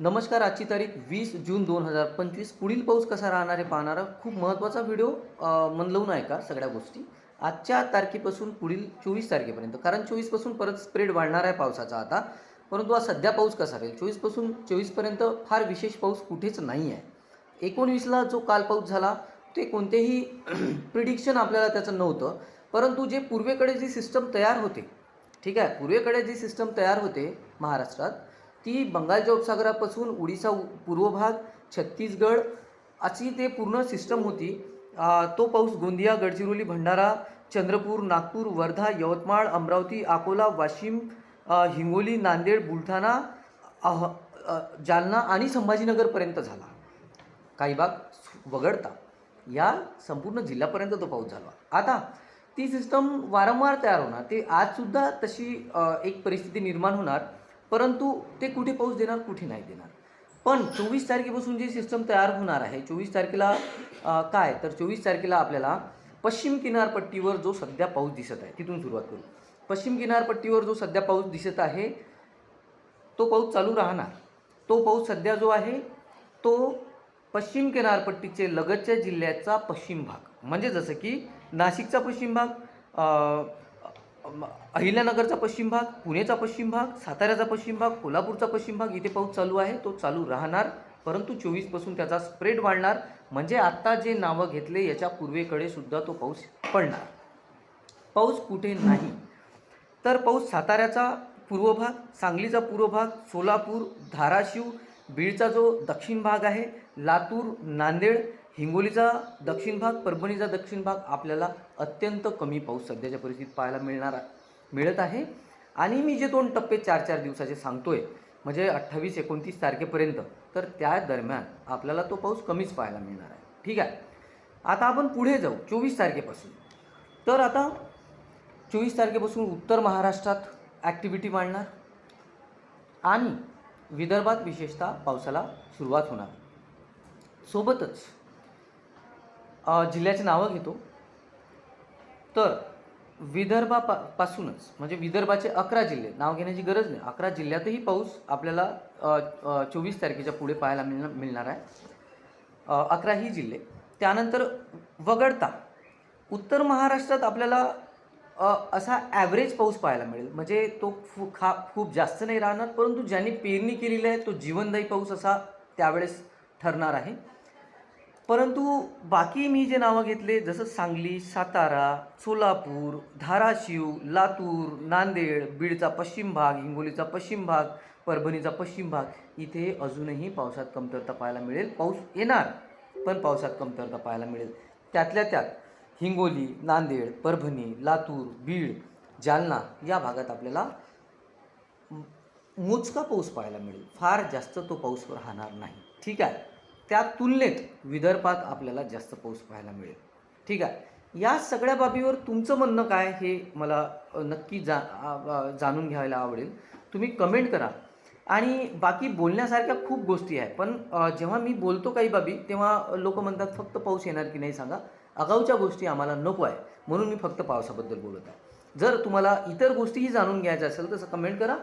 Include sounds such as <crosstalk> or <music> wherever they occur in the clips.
नमस्कार आजची तारीख वीस जून दोन हजार पंचवीस. पुढील पाऊस कसा राहणार आहे पाहणारा खूप महत्त्वाचा व्हिडिओ मन लावून आहे का सगळ्या गोष्टी. आजच्या तारखेपासून पुढील चोवीस तारखेपर्यंत कारण चोवीसपासून परत स्प्रेड वाढणार आहे पावसाचा आता. परंतु आज सध्या पाऊस कसा राहील? चोवीसपासून चोवीसपर्यंत फार विशेष पाऊस कुठेच नाही आहे. एकोणवीसला जो काल पाऊस झाला ते कोणतेही <clears throat> प्रिडिक्शन आपल्याला त्याचं नव्हतं. परंतु जे पूर्वेकडे जी सिस्टम तयार होते ठीक आहे? पूर्वेकडे जी सिस्टम तयार होते महाराष्ट्रात ती बंगालच्या उपसागरापासून उडीसा पूर्व भाग छत्तीसगड अशी ते पूर्ण सिस्टम होती. तो पाऊस गोंदिया गडचिरोली भंडारा चंद्रपूर नागपूर वर्धा यवतमाळ अमरावती अकोला वाशिम हिंगोली नांदेड बुलढाणा अह जालना आणि संभाजीनगरपर्यंत झाला. काही भाग वगळता. या संपूर्ण जिल्ह्यापर्यंत तो पाऊस झाला. आता ती सिस्टम वारंवार तयार होणार. ते आजसुद्धा तशी एक परिस्थिती निर्माण होणार. परंतु ते कुठे पाऊस देणार कुठे नाही देणार. पण चोवीस तारखेपासून जी सिस्टम तयार होणार आहे चोवीस तारखेला काय? तर चोवीस तारखेला आपल्याला पश्चिम किनारपट्टीवर जो सध्या पाऊस दिसत आहे तिथून सुरुवात करू. पश्चिम किनारपट्टीवर जो सध्या पाऊस दिसत आहे तो पाऊस चालू राहणार. तो पाऊस सध्या जो आहे तो पश्चिम किनारपट्टीचे लगतच्या जिल्ह्याचा पश्चिम भाग. म्हणजे जसं की नाशिकचा पश्चिम भाग अहिल्यानगरचा पश्चिम भाग पुणेचा पश्चिम भाग साताऱ्याचा पश्चिम भाग कोल्हापूरचा पश्चिम भाग इथे पाऊस चालू आहे तो चालू राहणार. परंतु चोवीसपासून त्याचा स्प्रेड वाढणार. म्हणजे आत्ता जे नावं घेतले याच्या पूर्वेकडे सुद्धा तो पाऊस पडणार. पाऊस कुठे नाही. तर पाऊस साताऱ्याचा पूर्व भाग सांगलीचा पूर्व भाग सोलापूर धाराशिव बीडचा जो दक्षिण भाग आहे लातूर नांदेड हिंगोलीचा दक्षिण भाग परभणीचा दक्षिण भाग आपल्याला अत्यंत कमी पाऊस सध्याच्या परिस्थितीत पाहायला मिळणार मिळत आहे. आणि मी जे दोन टप्पे चार चार दिवसाचे सांगतोय म्हणजे अठ्ठावीस एकोणतीस तारखेपर्यंत तर त्या दरम्यान आपल्याला तो पाऊस कमीच पाहायला मिळणार आहे. ठीक आहे? आता आपण पुढे जाऊ चोवीस तारखेपासून. तर आता चोवीस तारखेपासून उत्तर महाराष्ट्रात ॲक्टिव्हिटी वाढणार आणि विदर्भात विशेषतः पावसाला सुरुवात होणार. सोबतच जिल्ह्याची नावं घेतो. तर विदर्भापा पासूनच म्हणजे विदर्भाचे अकरा जिल्हे नाव घेण्याची गरज नाही. अकरा जिल्ह्यातही पाऊस आपल्याला चोवीस तारखेच्या पुढे पाहायला मिळणार मिळणार आहे. अकराही जिल्हे. त्यानंतर वगळता. उत्तर महाराष्ट्रात आपल्याला असा ॲव्हरेज पाऊस पाहायला मिळेल. म्हणजे तो फु खा खूप जास्त नाही राहणार परंतु ज्यांनी पेरणी केलेली आहे तो जीवनदायी पाऊस असा त्यावेळेस ठरणार आहे. परंतु बाकी मी जे नावं घेतले जसं सांगली सातारा सोलापूर धाराशिव लातूर नांदेड बीडचा पश्चिम भाग हिंगोलीचा पश्चिम भाग परभणीचा पश्चिम भाग इथे अजूनही पावसात कमतरता पाहायला मिळेल. पाऊस येणार पण पावसात कमतरता पाहायला मिळेल. त्यातल्या त्यात हिंगोली नांदेड परभणी लातूर बीड जालना या भागात आपल्याला मोजका पाऊस पाहायला मिळेल. फार जास्त तो पाऊस राहणार नाही. ठीक आहे? त्या तुलनेत विदर्भात आपल्याला जास्त पाऊस पाहायला मिळेल. ठीक आहे? या सगळ्या बाबीवर तुमचं म्हणणं काय हे मला नक्की जा जाणून घ्यायला आवडेल. तुम्ही कमेंट करा. आणि बाकी बोलण्यासारख्या खूप गोष्टी आहे पण जेव्हा मी बोलतो काही बाबी तेव्हा लोक म्हणतात फक्त पाऊस येणार की नाही सांगा? अगाऊच्या गोष्टी आम्हाला नको आहे म्हणून मी फक्त पावसाबद्दल बोलत आहे. जर तुम्हाला इतर गोष्टीही जाणून घ्यायच्या असेल तसं कमेंट करा.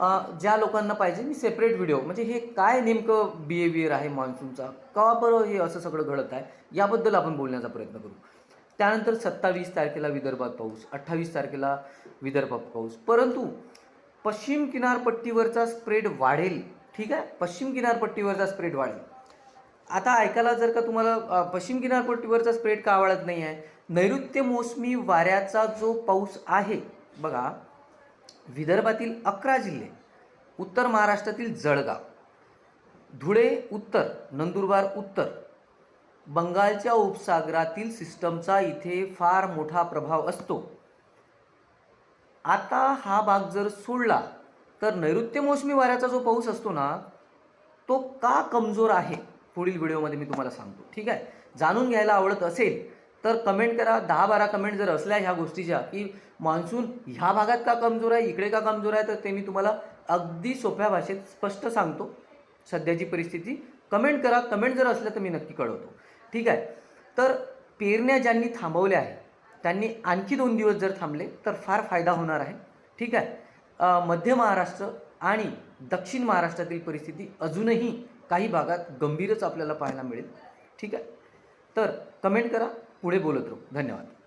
ज्या लोकांना पाहिजे मी सेपरेट व्हिडिओ म्हणजे हे काय नेमकं बिहेवियर आहे मान्सूनचा का बरं हे असं सगळं घडत आहे? याबद्दल आपण बोलण्याचा प्रयत्न करू. त्यानंतर सत्तावीस तारखेला विदर्भात पाऊस अठ्ठावीस तारखेला विदर्भात पाऊस. परंतु पश्चिम किनारपट्टीवरचा स्प्रेड वाढेल. ठीक आहे? पश्चिम किनारपट्टीवरचा स्प्रेड वाढेल. आता ऐकायला जर का तुम्हाला पश्चिम किनारपट्टीवरचा स्प्रेड का वाढत नाही आहे नैऋत्य मोसमी वाऱ्याचा जो पाऊस आहे बघा विदर्भातील अकरा जिल्हे उत्तर महाराष्ट्रातील जळगाव धुळे उत्तर नंदुरबार उत्तर बंगालच्या उपसागरातील सिस्टमचा इथे फार मोठा प्रभाव असतो. आता हा भाग जर सोडला तर नैऋत्य मोसमी वाऱ्याचा जो पाऊस असतो ना तो का कमजोर आहे? पुढील व्हिडिओमध्ये मी तुम्हाला सांगतो. ठीक आहे? जाणून घ्यायला आवडत असेल तर कमेंट करा. दहा बारा कमेंट जर असल्या ह्या गोष्टीच्या की मान्सून ह्या भागात का कमजोर आहे इकडे का कमजोर आहे तर ते मी तुम्हाला अगदी सोप्या भाषेत स्पष्ट सांगतो. सध्याची परिस्थिती. कमेंट करा. कमेंट जर असलं तर मी नक्की कळवतो. ठीक आहे? तर पेरण्या ज्यांनी थांबवल्या आहे त्यांनी आणखी दोन दिवस जर थांबले तर फार फायदा होणार आहे. ठीक आहे? मध्य महाराष्ट्र आणि दक्षिण महाराष्ट्रातील परिस्थिती अजूनही काही भागात गंभीरच आपल्याला पाहायला मिळेल. ठीक आहे? तर कमेंट करा. पुढे बोलत राहू. धन्यवाद.